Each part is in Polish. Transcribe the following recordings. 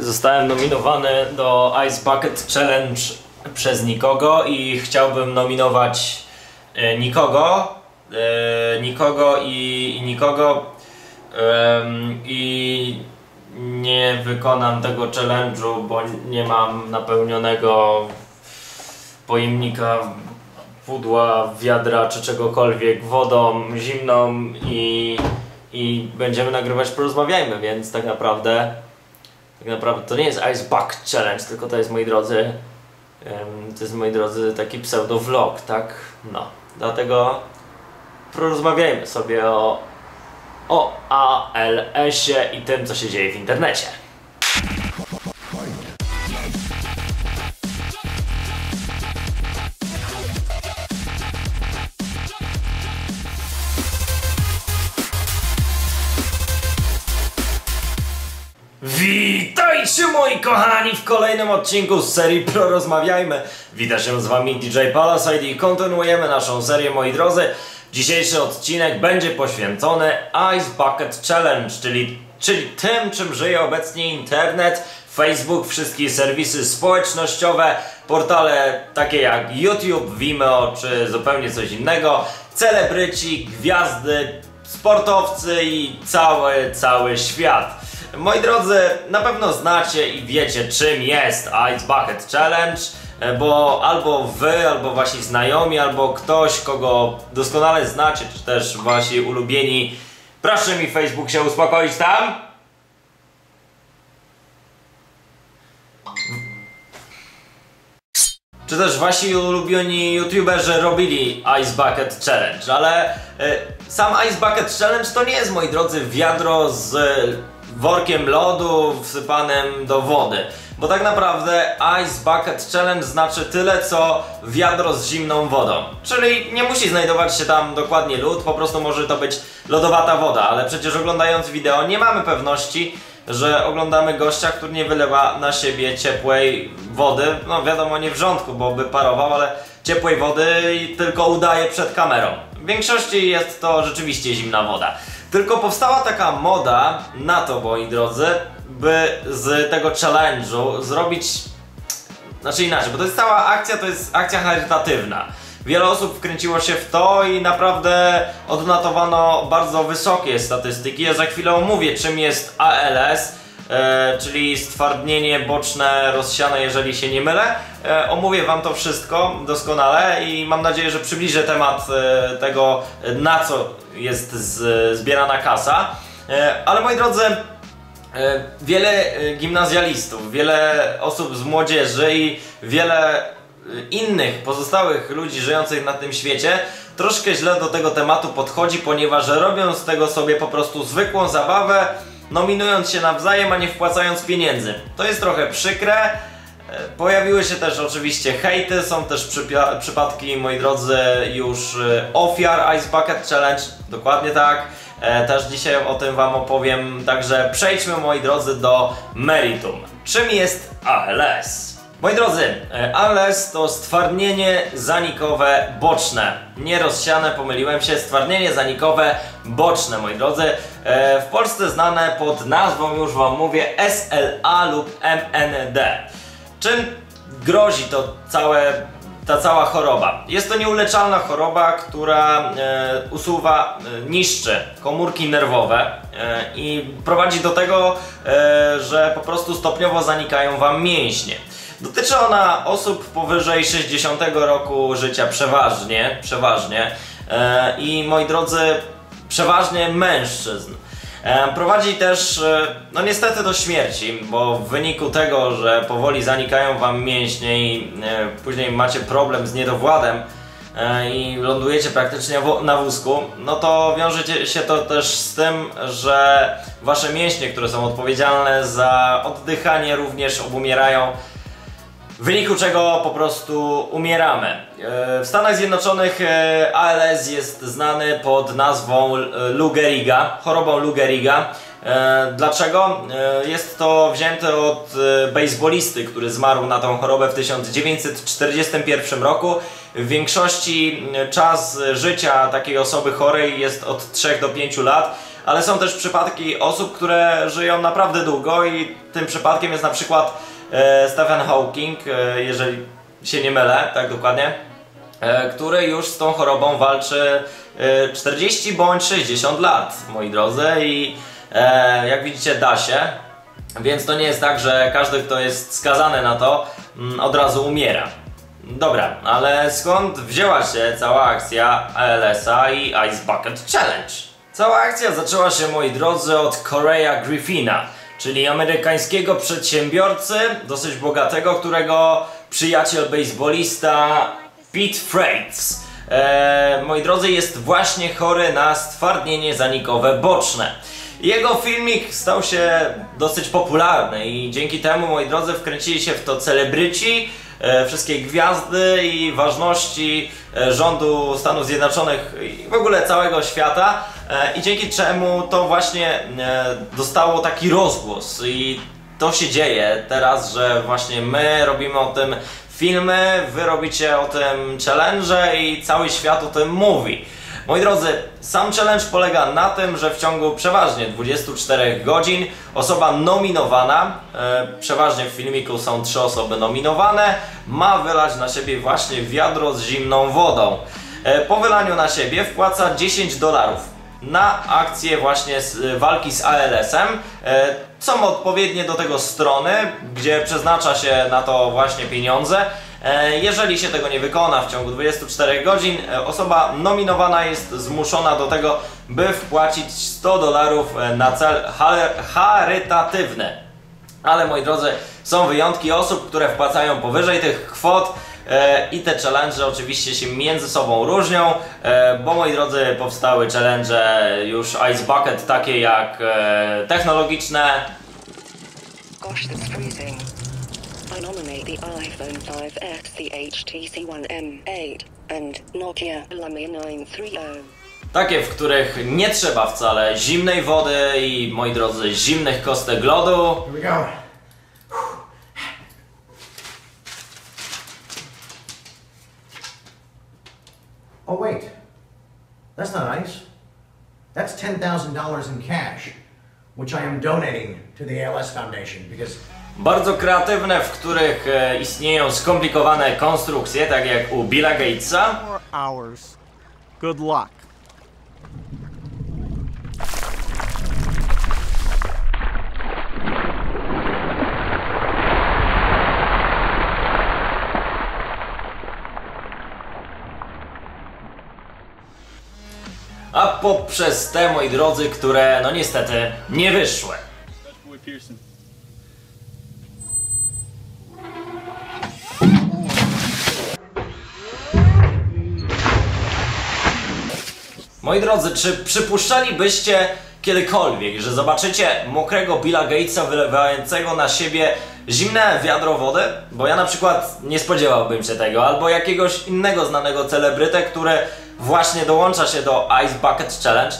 Zostałem nominowany do Ice Bucket Challenge przez nikogo i chciałbym nominować e, nikogo, e, nikogo i, nikogo. I nie wykonam tego challenge'u, bo nie mam napełnionego pojemnika, pudła, wiadra czy czegokolwiek wodą zimną i, i będziemy nagrywać Porozmawiajmy, więc tak naprawdę tak naprawdę to nie jest Ice Bucket Challenge, tylko to jest moi drodzy to jest moi drodzy taki pseudo vlog, tak? No, dlatego porozmawiajmy sobie o o ALS-ie i tym co się dzieje w internecie. Witajcie moi kochani w kolejnym odcinku z serii Prorozmawiajmy. Witam się z wami DJ Palasite i kontynuujemy naszą serię moi drodzy. Dzisiejszy odcinek będzie poświęcony Ice Bucket Challenge, czyli, czyli tym czym żyje obecnie internet, Facebook, wszystkie serwisy społecznościowe, portale takie jak YouTube, Vimeo czy zupełnie coś innego, celebryci, gwiazdy, sportowcy i cały, cały świat. Moi drodzy, na pewno znacie i wiecie czym jest Ice Bucket Challenge, e, bo albo wy, albo wasi znajomi, albo ktoś, kogo doskonale znacie, czy też wasi ulubieni. Proszę mi Facebook się uspokoić tam. Czy też wasi ulubieni youtuberzy robili Ice Bucket Challenge, ale e, sam Ice Bucket Challenge to nie jest, moi drodzy, wiadro z workiem lodu wsypanym do wody. Bo tak naprawdę Ice Bucket Challenge znaczy tyle co wiadro z zimną wodą. Czyli nie musi znajdować się tam dokładnie lód, po prostu może to być lodowata woda, ale przecież oglądając wideo nie mamy pewności, że oglądamy gościa, który nie wylewa na siebie ciepłej wody, no wiadomo nie wrzątku, bo by parował, ale ciepłej wody i tylko udaje przed kamerą. W większości jest to rzeczywiście zimna woda. Tylko powstała taka moda na to, moi drodzy, by z tego challenge'u zrobić... Znaczy inaczej, bo to jest cała akcja, to jest akcja charytatywna. Wiele osób wkręciło się w to i naprawdę odnotowano bardzo wysokie statystyki. Ja za chwilę omówię czym jest ALS, e, czyli stwardnienie boczne rozsiane, jeżeli się nie mylę. E, omówię Wam to wszystko doskonale i mam nadzieję, że przybliżę temat e, tego, na co jest zbierana kasa. Ale moi drodzy, wiele gimnazjalistów, wiele osób z młodzieży i wiele innych pozostałych ludzi żyjących na tym świecie troszkę źle do tego tematu podchodzi, ponieważ robią z tego sobie po prostu zwykłą zabawę, nominując się nawzajem, a nie wpłacając pieniędzy. To jest trochę przykre. E, Pojawiły się też oczywiście hejty, są też przypadki, moi drodzy, już e, ofiar Ice Bucket Challenge, dokładnie tak. E, Też dzisiaj o tym Wam opowiem, także przejdźmy, moi drodzy, do meritum. Czym jest ALS? Moi drodzy, e, ALS to stwardnienie zanikowe boczne. Nie rozsiane, pomyliłem się, stwardnienie zanikowe boczne, moi drodzy. E, W Polsce znane pod nazwą, już Wam mówię, SLA lub MND. Czym grozi to całe, ta cała choroba? Jest to nieuleczalna choroba, która e, usuwa, niszczy komórki nerwowe i prowadzi do tego, że po prostu stopniowo zanikają Wam mięśnie. Dotyczy ona osób powyżej 60 roku życia przeważnie, przeważnie e, i moi drodzy, przeważnie mężczyzn. E, Prowadzi też, e, no niestety do śmierci, bo w wyniku tego, że powoli zanikają wam mięśnie i e, później macie problem z niedowładem e, i lądujecie praktycznie na wózku, no to wiąże się to też z tym, że wasze mięśnie, które są odpowiedzialne za oddychanie również obumierają w wyniku czego po prostu umieramy. E, W Stanach Zjednoczonych e, ALS jest znany pod nazwą e, Lou Gehriga, chorobą Lou Gehriga. E, Dlaczego? E, Jest to wzięte od e, bejsbolisty, który zmarł na tą chorobę w 1941 roku. W większości e, czas życia takiej osoby chorej jest od 3 do 5 lat, ale są też przypadki osób, które żyją naprawdę długo i tym przypadkiem jest na przykład e, Stephen Hawking, e, jeżeli się nie mylę, tak dokładnie, e, który już z tą chorobą walczy e, 40 bądź 60 lat, moi drodzy, i e, jak widzicie da się, więc to nie jest tak, że każdy, kto jest skazany na to, mm, od razu umiera. Dobra, ale skąd wzięła się cała akcja ALS-a i Ice Bucket Challenge? Cała akcja zaczęła się, moi drodzy, od Korea Griffina, czyli amerykańskiego przedsiębiorcy, dosyć bogatego, którego przyjaciel baseballista Pete Freights, e, moi drodzy, jest właśnie chory na stwardnienie zanikowe boczne. Jego filmik stał się dosyć popularny i dzięki temu, moi drodzy, wkręcili się w to celebryci, wszystkie gwiazdy i ważności e, rządu Stanów Zjednoczonych i w ogóle całego świata e, i dzięki czemu to właśnie e, dostało taki rozgłos i to się dzieje teraz, że właśnie my robimy o tym filmy, wy robicie o tym challenge i cały świat o tym mówi. Moi drodzy, sam challenge polega na tym, że w ciągu przeważnie 24 godzin osoba nominowana, e, przeważnie w filmiku są trzy osoby nominowane, ma wylać na siebie właśnie wiadro z zimną wodą. E, po wylaniu na siebie wpłaca 10 dolarów na akcję właśnie z, walki z ALS-em. E, są odpowiednie do tego strony, gdzie przeznacza się na to właśnie pieniądze. E, Jeżeli się tego nie wykona w ciągu 24 godzin, e, osoba nominowana jest zmuszona do tego, by wpłacić 100 dolarów e, na cel char- charytatywny. Ale moi drodzy, są wyjątki osób, które wpłacają powyżej tych kwot i te challenge oczywiście się między sobą różnią, bo moi drodzy powstały challenge już Ice Bucket takie jak technologiczne, Gosh, that's freezing. I nominate the iPhone 5X, the HTC One M8, and Nokia Lumia 930. takie w których nie trzeba wcale zimnej wody i moi drodzy zimnych kostek lodu, Here we go. Oh, wait. That's not ice. That's $10,000 in cash, which I am donating to the ALS Foundation because bardzo kreatywne, w których e, istnieją skomplikowane konstrukcje, tak jak u Billa Gatesa, Four hours. Good luck. a poprzez te, moi drodzy, które no niestety nie wyszły. Pearson. Moi drodzy, czy przypuszczalibyście kiedykolwiek, że zobaczycie mokrego Billa Gatesa wylewającego na siebie zimne wiadro wody? Bo ja na przykład nie spodziewałbym się tego, albo jakiegoś innego znanego celebrytę, który właśnie dołącza się do Ice Bucket Challenge.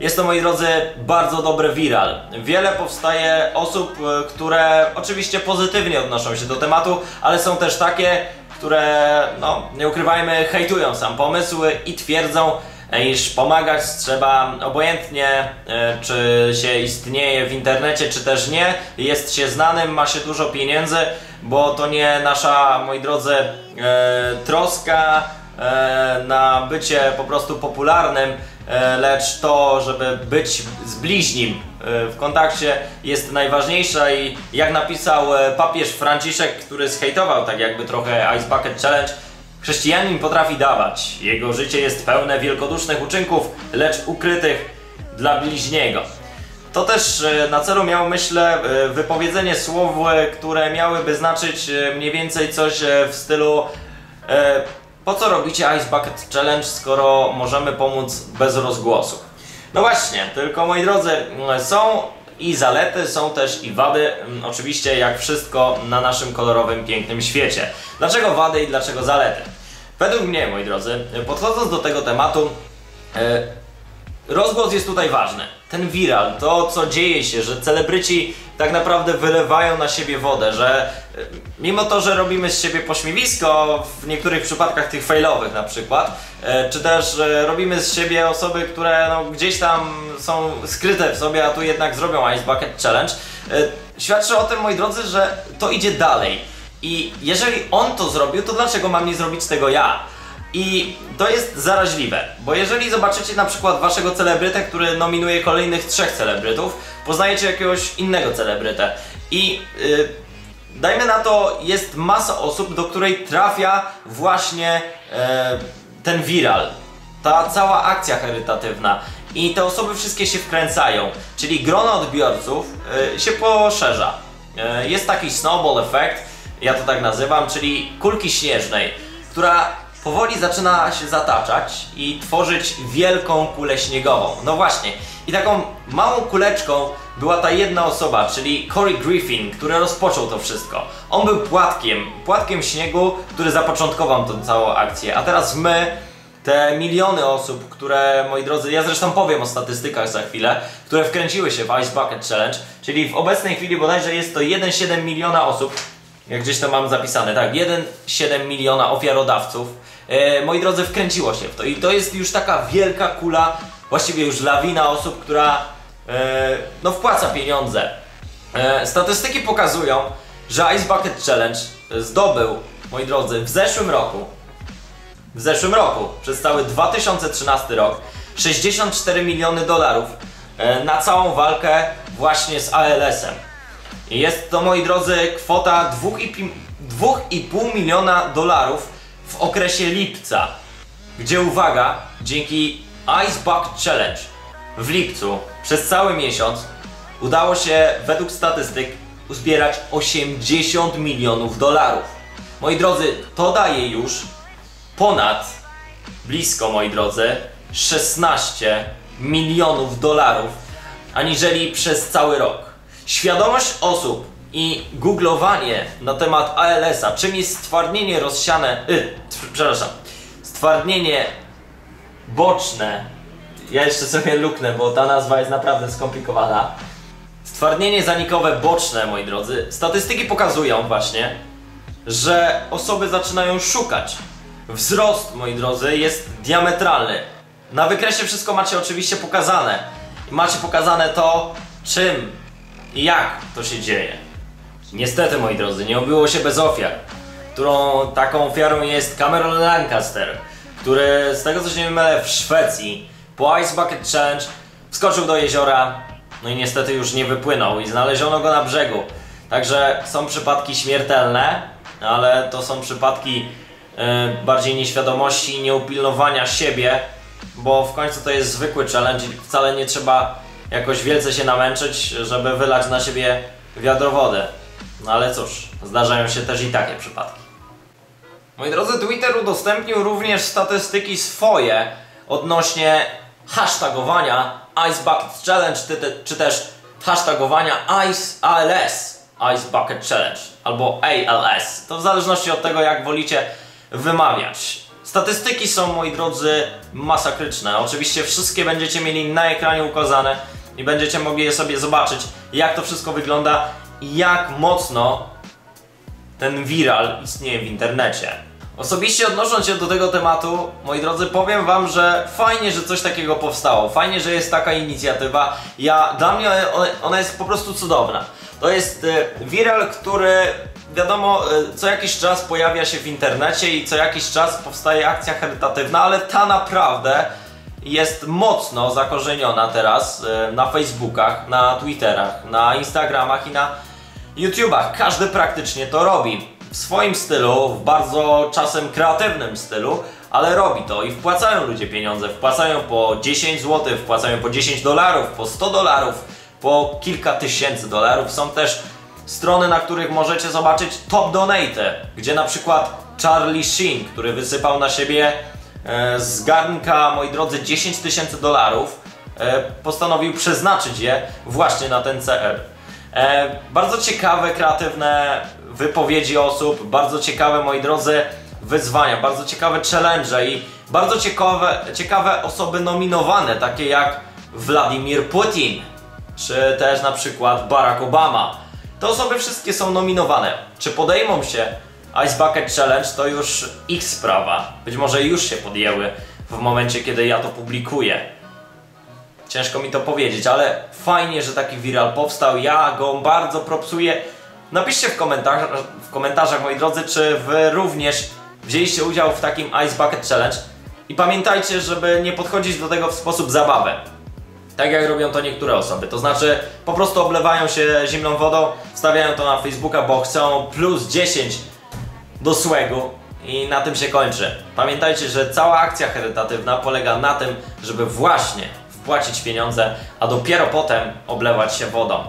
Jest to, moi drodzy, bardzo dobry viral. Wiele powstaje osób, y, które oczywiście pozytywnie odnoszą się do tematu, ale są też takie, które, no, nie ukrywajmy, hejtują sam pomysł i twierdzą, iż pomagać trzeba obojętnie, e, czy się istnieje w internecie, czy też nie. Jest się znanym, ma się dużo pieniędzy, bo to nie nasza, moi drodzy, e, troska e, na bycie po prostu popularnym, e, lecz to, żeby być z bliźnim e, w kontakcie jest najważniejsza i jak napisał e, papież Franciszek, który zhejtował tak jakby trochę Ice Bucket Challenge, Chrześcijanin potrafi dawać. Jego życie jest pełne wielkodusznych uczynków, lecz ukrytych dla bliźniego. To też e, na celu miało, myślę, e, wypowiedzenie słów, e, które miałyby znaczyć mniej więcej coś w stylu po co robicie Ice Bucket Challenge, skoro możemy pomóc bez rozgłosu? No właśnie, tylko moi drodzy, są i zalety, są też i wady, m, oczywiście jak wszystko na naszym kolorowym, pięknym świecie. Dlaczego wady i dlaczego zalety? Według mnie, moi drodzy, podchodząc do tego tematu, e, Rozgłos jest tutaj ważny. Ten viral, to co dzieje się, że celebryci tak naprawdę wylewają na siebie wodę, że y, mimo to, że robimy z siebie pośmiewisko, w niektórych przypadkach tych failowych na przykład, y, czy też y, robimy z siebie osoby, które no, gdzieś tam są skryte w sobie, a tu jednak zrobią Ice Bucket Challenge, świadczy o tym, moi drodzy, że to idzie dalej. I jeżeli on to zrobił, to dlaczego mam nie zrobić tego ja? I to jest zaraźliwe, bo jeżeli zobaczycie na przykład waszego celebrytę, który nominuje kolejnych trzech celebrytów, poznajecie jakiegoś innego celebrytę. I yy, dajmy na to, jest masa osób, do której trafia właśnie e, ten viral, ta cała akcja charytatywna. I te osoby wszystkie się wkręcają, czyli grono odbiorców e, się poszerza. E, jest taki snowball effect, ja to tak nazywam, czyli kulki śnieżnej, która powoli zaczyna się zataczać i tworzyć wielką kulę śniegową. No właśnie, i taką małą kuleczką była ta jedna osoba, czyli Corey Griffin, który rozpoczął to wszystko. On był płatkiem, płatkiem śniegu, który zapoczątkował tę całą akcję, a teraz my, te miliony osób, które, moi drodzy, ja zresztą powiem o statystykach za chwilę, które wkręciły się w Ice Bucket Challenge, czyli w obecnej chwili bodajże jest to 1,7 miliona osób, jak gdzieś to mam zapisane, tak, 1,7 miliona ofiarodawców, e, moi drodzy, wkręciło się w to i to jest już taka wielka kula, właściwie już lawina osób, która e, no wpłaca pieniądze. E, statystyki pokazują, że Ice Bucket Challenge zdobył, moi drodzy, w zeszłym roku, w zeszłym roku, przez cały 2013 rok, 64 miliony dolarów e, na całą walkę właśnie z ALS-em. Jest to, moi drodzy, kwota 2,5 2,5 miliona dolarów w okresie lipca, gdzie uwaga, dzięki Ice Bucket Challenge w lipcu przez cały miesiąc udało się według statystyk uzbierać 80 milionów dolarów. Moi drodzy, to daje już ponad, blisko moi drodzy, 16 milionów dolarów, aniżeli przez cały rok. Świadomość osób i googlowanie na temat ALS-a, czym jest stwardnienie rozsiane, y, przepraszam, stwardnienie boczne, ja jeszcze sobie luknę, bo ta nazwa jest naprawdę skomplikowana. Stwardnienie zanikowe boczne, moi drodzy, statystyki pokazują właśnie, że osoby zaczynają szukać. Wzrost, moi drodzy, jest diametralny. Na wykresie wszystko macie oczywiście pokazane. Macie pokazane to, czym i jak to się dzieje. Niestety, moi drodzy, nie obyło się bez ofiar. Którą taką ofiarą jest Cameron Lancaster, który z tego co się nie mylę w Szwecji po Ice Bucket Challenge wskoczył do jeziora, no i niestety już nie wypłynął i znaleziono go na brzegu. Także są przypadki śmiertelne, ale to są przypadki e, bardziej nieświadomości, nieupilnowania siebie, bo w końcu to jest zwykły challenge i wcale nie trzeba jakoś wielce się namęczyć, żeby wylać na siebie wiadro wody. No ale cóż, zdarzają się też i takie przypadki. Moi drodzy, Twitter udostępnił również statystyki swoje odnośnie hashtagowania Ice Bucket Challenge, czy, te, czy też hashtagowania Ice ALS, Ice Bucket Challenge, albo ALS. To w zależności od tego, jak wolicie wymawiać. Statystyki są, moi drodzy, masakryczne. Oczywiście wszystkie będziecie mieli na ekranie ukazane i będziecie mogli je sobie zobaczyć, jak to wszystko wygląda jak mocno ten viral istnieje w internecie. Osobiście odnosząc się do tego tematu, moi drodzy, powiem wam, że fajnie, że coś takiego powstało. Fajnie, że jest taka inicjatywa. Ja, dla mnie ona- jest po prostu cudowna. To jest viral, który wiadomo, e, co jakiś czas pojawia się w internecie i co jakiś czas powstaje akcja charytatywna, ale ta naprawdę jest mocno zakorzeniona teraz e, na Facebookach, na Twitterach, na Instagramach i na YouTubach. Każdy praktycznie to robi. W swoim stylu, w bardzo czasem kreatywnym stylu, ale robi to i wpłacają ludzie pieniądze. Wpłacają po 10 zł, wpłacają po 10 dolarów, po 100 dolarów, po kilka tysięcy dolarów. Są też strony, na których możecie zobaczyć top donate, gdzie na przykład Charlie Sheen, który wysypał na siebie z garnka, moi drodzy, 10 tysięcy dolarów, e, postanowił przeznaczyć je właśnie na ten cel. E, bardzo ciekawe, kreatywne wypowiedzi osób, bardzo ciekawe, moi drodzy, wyzwania, bardzo ciekawe challenge i bardzo ciekawe, ciekawe osoby nominowane, takie jak Władimir Putin, czy też na przykład Barack Obama. Te osoby wszystkie są nominowane. Czy podejmą się Ice Bucket Challenge to już ich sprawa. Być może już się podjęły w momencie, kiedy ja to publikuję. Ciężko mi to powiedzieć, ale fajnie, że taki viral powstał. Ja go bardzo propsuję. Napiszcie w komentarzach, w komentarzach, moi drodzy, czy wy również wzięliście udział w takim Ice Bucket Challenge. I pamiętajcie, żeby nie podchodzić do tego w sposób zabawę. Tak jak robią to niektóre osoby. To znaczy po prostu oblewają się zimną wodą, wstawiają to na Facebooka, bo chcą plus 10 do słegu i na tym się kończy. Pamiętajcie, że cała akcja charytatywna polega na tym, żeby właśnie wpłacić pieniądze, a dopiero potem oblewać się wodą.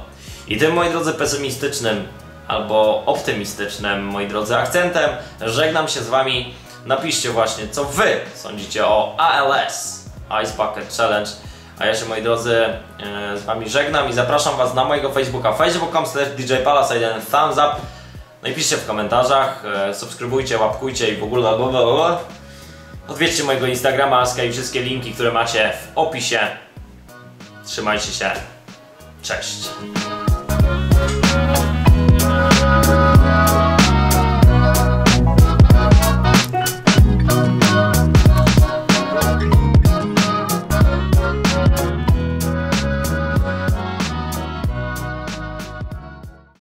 I tym, moi drodzy, pesymistycznym albo optymistycznym, moi drodzy, akcentem żegnam się z Wami. Napiszcie właśnie, co Wy sądzicie o ALS, Ice Bucket Challenge. A ja się, moi drodzy, e, z Wami żegnam i zapraszam Was na mojego Facebooka facebook.com slash djpala1 thumbs up no Napiszcie w komentarzach, e, subskrybujcie, łapkujcie i w ogóle blablabla. Odwiedźcie mojego Instagrama, Aska i wszystkie linki, które macie w opisie. Trzymajcie się. Cześć.